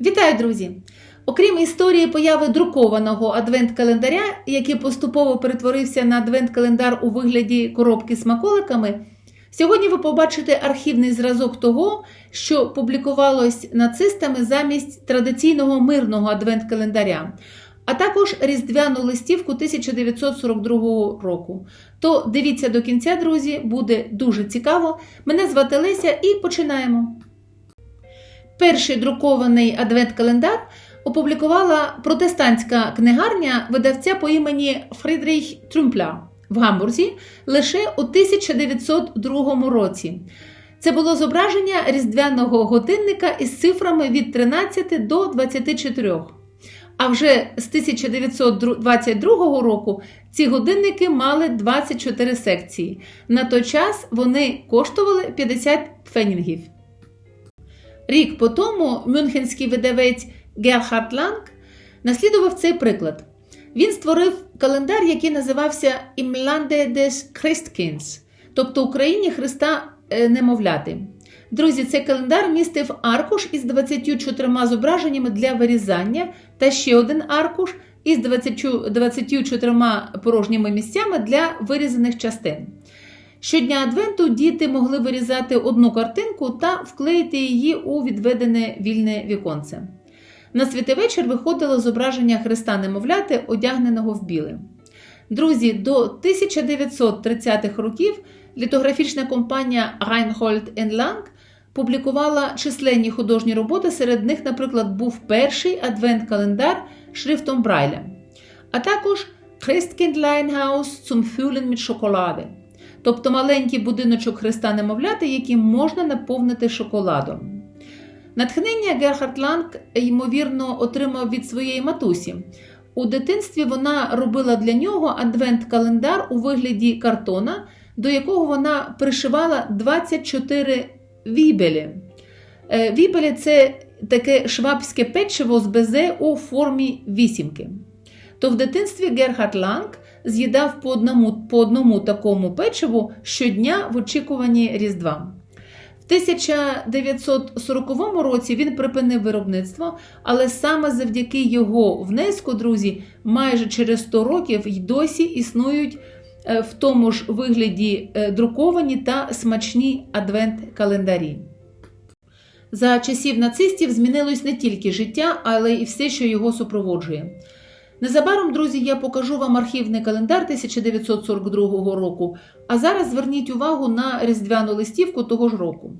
Вітаю, друзі! Окрім історії появи друкованого адвент-календаря, який поступово перетворився на адвент-календар у вигляді коробки з смаколиками, сьогодні ви побачите архівний зразок того, що публікувалось нацистами замість традиційного мирного адвент-календаря, а також різдвяну листівку 1942 року. То дивіться до кінця, друзі, буде дуже цікаво. Мене звати Леся і починаємо. Перший друкований адвент-календар опублікувала протестантська книгарня видавця по імені Фрідріх Трюмпля в Гамбурзі лише у 1902 році. Це було зображення різдвяного годинника із цифрами від 13 до 24. А вже з 1922 року ці годинники мали 24 секції. На той час вони коштували 50 пфенінгів. Рік по тому мюнхенський видавець Герхард Ланг наслідував цей приклад. Він створив календар, який називався Lande des Christkins, тобто Україні Христа е, немовляти. Друзі, цей календар містив аркуш із 24 зображеннями для вирізання та ще один аркуш із 20, 24 порожніми місцями для вирізаних частин. Щодня Адвенту діти могли вирізати одну картинку та вклеїти її у відведене вільне віконце. На святий виходило зображення Христа немовляти, одягненого в біле. Друзі, до 1930-х років літографічна компанія Reinhold Lang публікувала численні художні роботи. Серед них, наприклад, був перший адвент-календар шрифтом Брайля, а також Christkindleinhaus zum Füllen mit Schokolade, тобто маленький будиночок Христа немовляти, який можна наповнити шоколадом. Натхнення Герхард Ланг, ймовірно, отримав від своєї матусі. У дитинстві вона робила для нього адвент-календар у вигляді картона, до якого вона пришивала 24 вібелі. Е, Вібелі це таке швабське печиво з безе у формі вісімки. То в дитинстві Герхард Ланг з'їдав по одному, по одному такому печиву щодня в очікуванні Різдва. В 1940 році він припинив виробництво, але саме завдяки його внеску, друзі, майже через 100 років й досі існують е, в тому ж вигляді е, друковані та смачні адвент-календарі. За часів нацистів змінилось не тільки життя, але й все, що його супроводжує. Незабаром, друзі, я покажу вам архівний календар 1942 року, а зараз зверніть увагу на різдвяну листівку того ж року.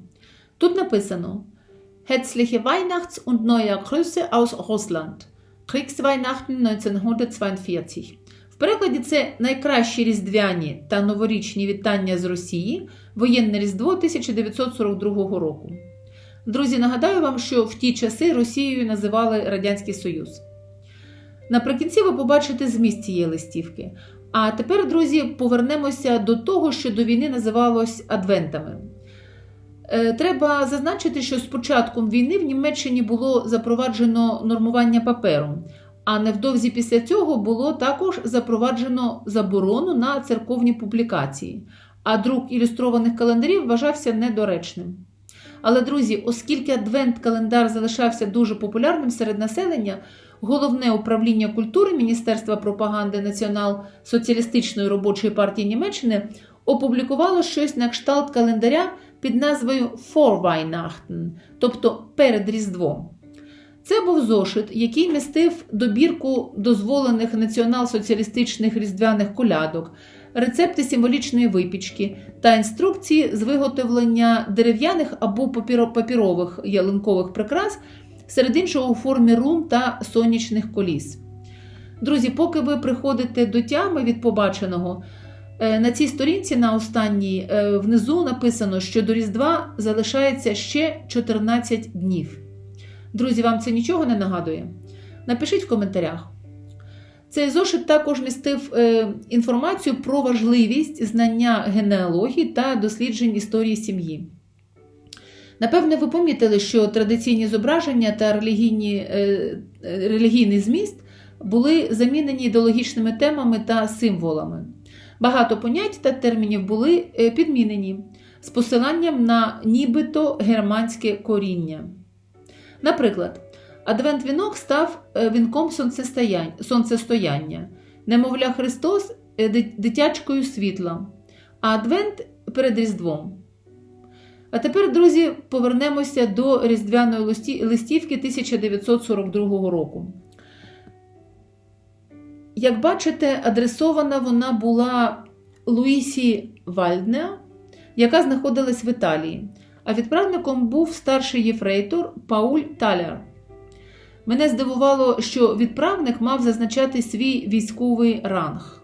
Тут написано Herzliche Weihnachts- und Neujahr Grüße aus Russland. Kriegsweihnachten 1942. В перекладі це найкращі різдвяні та новорічні вітання з Росії, воєнне Різдво 1942 року. Друзі, нагадаю вам, що в ті часи Росією називали Радянський Союз. Наприкінці ви побачите зміст цієї листівки. А тепер, друзі, повернемося до того, що до війни називалось адвентами. Е, Треба зазначити, що з початком війни в Німеччині було запроваджено нормування паперу, а невдовзі після цього було також запроваджено заборону на церковні публікації, а друк ілюстрованих календарів вважався недоречним. Але, друзі, оскільки адвент-календар залишався дуже популярним серед населення, головне управління культури Міністерства пропаганди Націонал-Соціалістичної робочої партії Німеччини опублікувало щось на кшталт календаря під назвою «For Weihnachten», тобто перед Різдвом. Це був зошит, який містив добірку дозволених націонал-соціалістичних різдвяних колядок, рецепти символічної випічки та інструкції з виготовлення дерев'яних або папірових ялинкових прикрас, серед іншого у формі рун та сонячних коліс. Друзі, поки ви приходите до тями від побаченого, е, на цій сторінці на останній е, внизу написано, що до Різдва залишається ще 14 днів. Друзі, вам це нічого не нагадує? Напишіть в коментарях. Цей зошит також містив е, інформацію про важливість знання генеалогії та досліджень історії сім'ї. Напевне, ви помітили, що традиційні зображення та релігійні, е, е, релігійний зміст були замінені ідеологічними темами та символами. Багато понять та термінів були підмінені з посиланням на нібито германське коріння. Наприклад, Адвент-вінок став е, вінком сонцестояння, немовля Христос е, дитячкою світла, а Адвент перед Різдвом. А тепер, друзі, повернемося до різдвяної листівки 1942 року. Як бачите, адресована вона була Луїсі Вальдне, яка знаходилась в Італії, а відправником був старший єфрейтор Пауль Таляр. Мене здивувало, що відправник мав зазначати свій військовий ранг.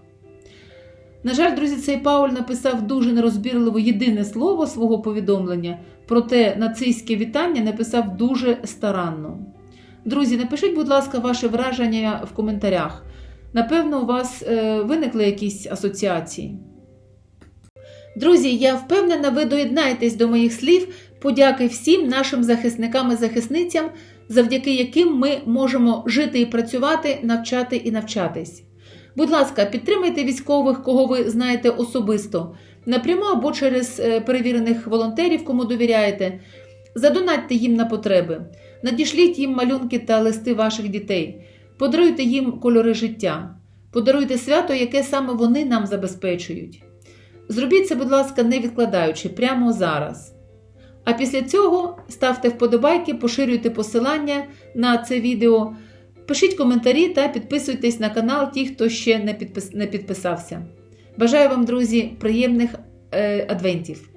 На жаль, друзі, цей Пауль написав дуже нерозбірливо єдине слово свого повідомлення, проте нацистське вітання написав дуже старанно. Друзі, напишіть, будь ласка, ваше враження в коментарях. Напевно, у вас е, виникли якісь асоціації. Друзі, я впевнена, ви доєднаєтесь до моїх слів. Подяки всім нашим захисникам і захисницям, завдяки яким ми можемо жити і працювати, навчати і навчатись. Будь ласка, підтримайте військових, кого ви знаєте особисто, напряму або через е, перевірених волонтерів, кому довіряєте. Задонатьте їм на потреби, надішліть їм малюнки та листи ваших дітей, подаруйте їм кольори життя, подаруйте свято, яке саме вони нам забезпечують. Зробіть це, будь ласка, не відкладаючи прямо зараз. А після цього ставте вподобайки, поширюйте посилання на це відео, пишіть коментарі та підписуйтесь на канал ті, хто ще не, підпис... не підписався. Бажаю вам, друзі, приємних е, адвентів!